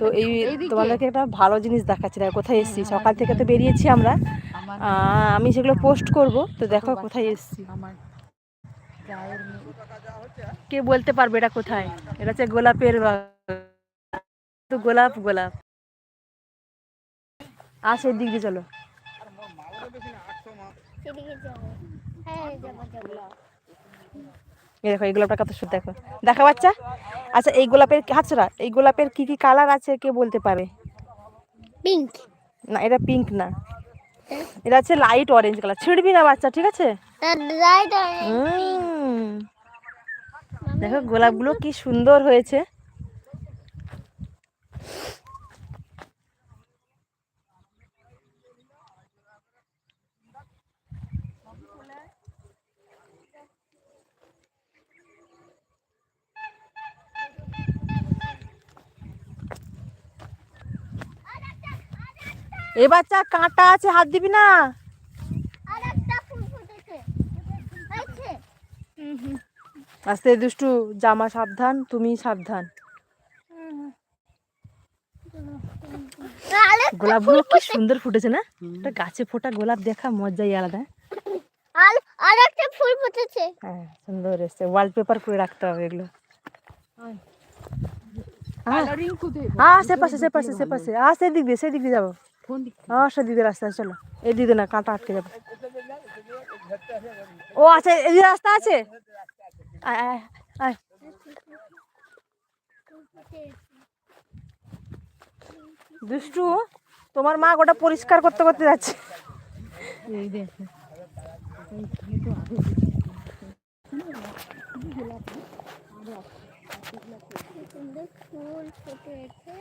তো এই। তোমাদেরকে একটা ভালো জিনিস দেখাচ্ছি দেখো কোথায় এসেছি সকাল থেকে তো বেরিয়েছি আমরা আমি সেগুলো পোস্ট করব তো দেখো কোথায় এসেছি কে বলতে পারবে এটা কোথায় এটা হচ্ছে গোলাপের তো গোলাপ গোলাপ আসে দিক দিয়ে চলো সেদিকে যাব হ্যাঁ যাব যাব এই দেখো এই গোলাপটা কত সুন্দর দেখো। দেখা বাচ্চা? আচ্ছা এই গোলাপের হাতছড়া এই গোলাপের কি কি কালার আছে কে বলতে পারে? পিঙ্ক না এটা পিঙ্ক না। এটা হচ্ছে লাইট অরেঞ্জ কালার ছিড়বি না বাচ্চা ঠিক আছে? দেখো গোলাপগুলো কি সুন্দর হয়েছে। এ বাচ্চা কাঁটা আছে হাত দিবি না? আর একটা ফুল ফুটেছে আছে আস্তে দুষ্টু জামা সাবধান তুমি সাবধান। গোলাপগুলো কি সুন্দর ফুটেছে না? একটা গাছে ফোটা গোলাপ দেখা মজাই আলাদা। আর আর একটা ফুল ফুটেছে। হ্যাঁ সুন্দর এসছে। ওয়ালপেপার করে রাখতে হবে এগুলো। হ্যাঁ সে পাশে সে পাশে সে পাশে। হ্যাঁ সেদিক দিয়ে সেদিক দিয়ে যাব। কোন দিক সেদিক দিয়ে রাস্তা আছে, চলো। এদিক দিয়ে না কাঁটা আটকে যাবে। ও আচ্ছা এদিকে রাস্তা আছে? আয় আয় আয়। দুষ্টু তোমার মা গোটা পরিষ্কার করতে করতে যাচ্ছে। এই দেখো সুন্দর ফুল ফুটেছে।